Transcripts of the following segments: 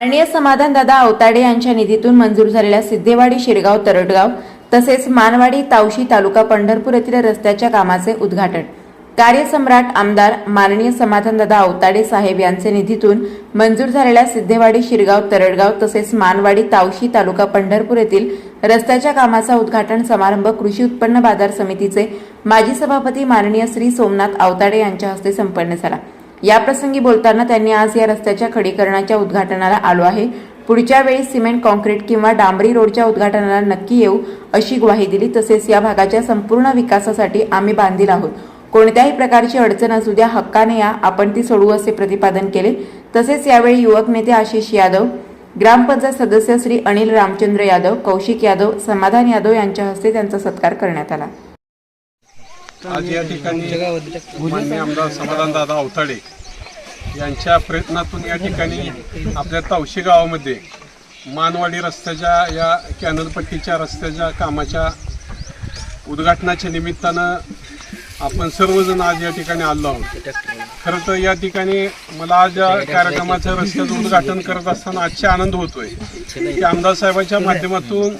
माननीय समाधानदादा अवताडे यांच्या निधीतून मंजूर झालेल्या सिद्धेवाडी शिरगाव तरडगाव तसेच मानवाडी तावशी तालुका पंढरपूर येथील रस्त्याच्या कामाचे उद्घाटन. कार्यसम्राट आमदार माननीय समाधानदादा अवताडे साहेब यांचे निधीतून मंजूर झालेल्या सिद्धेवाडी शिरगाव तरडगाव तसेच मानवाडी तावशी तालुका पंढरपूर येथील रस्त्याच्या कामाचा उद्घाटन समारंभ कृषी उत्पन्न बाजार समितीचे माजी सभापती माननीय श्री सोमनाथ अवताडे यांच्या हस्ते संपन्न झाला. याप्रसंगी बोलताना त्यांनी आज या रस्त्याच्या खडीकरणाच्या उद्घाटनाला आलो आहे. पुढच्या वेळी सिमेंट कॉन्क्रीट किंवा डांबरी रोडच्या उद्घाटनाला नक्की येऊ अशी ग्वाही दिली. तसेच या भागाच्या संपूर्ण विकासासाठी आम्ही बांधील आहोत. कोणत्याही प्रकारची अडचण असू द्या हक्काने या. आपण ती सोडवू असे प्रतिपादन केले. तसेच यावेळी युवक नेते आशिष यादव ग्रामपंचायत सदस्य श्री अनिल रामचंद्र यादव कौशिक यादव समाधान यादव यांच्या हस्ते त्यांचा सत्कार करण्यात आला. आज या ठिकाणी माननीय आमदार समाधानदादा अवताडे यांच्या प्रयत्नातून या ठिकाणी आपल्या तावशी गावामध्ये मानवाडी रस्त्याच्या या कॅनलपट्टीच्या रस्त्याच्या कामाच्या उद्घाटनाच्या निमित्तानं आपण सर्वजण आज या ठिकाणी आलो आहोत. खरं तर या ठिकाणी मला आज या कार्यक्रमाचं रस्त्याचं उद्घाटन करत असताना आजचे आनंद होतोय. की आमदार साहेबांच्या माध्यमातून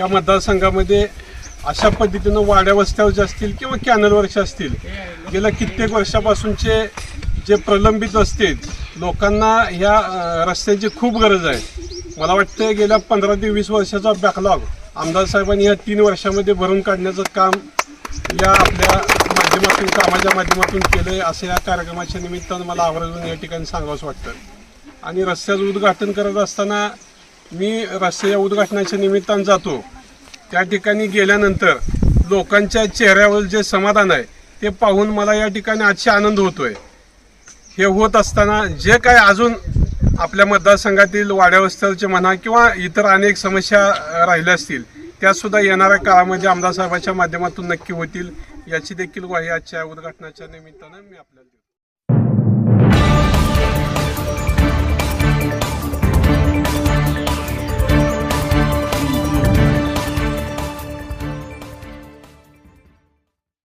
या मतदारसंघामध्ये अशा पद्धतीनं वाड्या वस्त्यावरचे असतील किंवा कॅनलवरचे असतील गेल्या कित्येक वर्षापासूनचे जे प्रलंबित असतील लोकांना ह्या रस्त्यांची रस्त्याची खूप गरज आहे. मला वाटतं गेल्या पंधरा ते वीस वर्षाचा बॅकलॉग आमदार साहेबांनी या तीन वर्षामध्ये भरून काढण्याचं काम या आपल्या माध्यमातून कामाच्या माध्यमातून केलं आहे असं या कार्यक्रमाच्या निमित्तानं मला आवर्जून या ठिकाणी सांगावंसं वाटतं आणि रस्त्याचं उद्घाटन करत असताना मी रस्त्याच्या उद्घाटनाच्या निमित्तानं जातो. त्या ठिकाणी गेल्यानंतर लोकांच्या चेहऱ्यावर जे समाधान आहे ते पाहून मला या ठिकाणी आजचे आनंद होतोय. हे होत असताना जे काय अजून आपल्या मतदारसंघातील वाड्या म्हणा किंवा इतर अनेक समस्या राहिल्या असतील त्यासुद्धा येणाऱ्या काळामध्ये आमदार साहेबांच्या माध्यमातून नक्की होतील. याची देखील ग्वाही आजच्या उद्घाटनाच्या निमित्तानं मी आपल्याला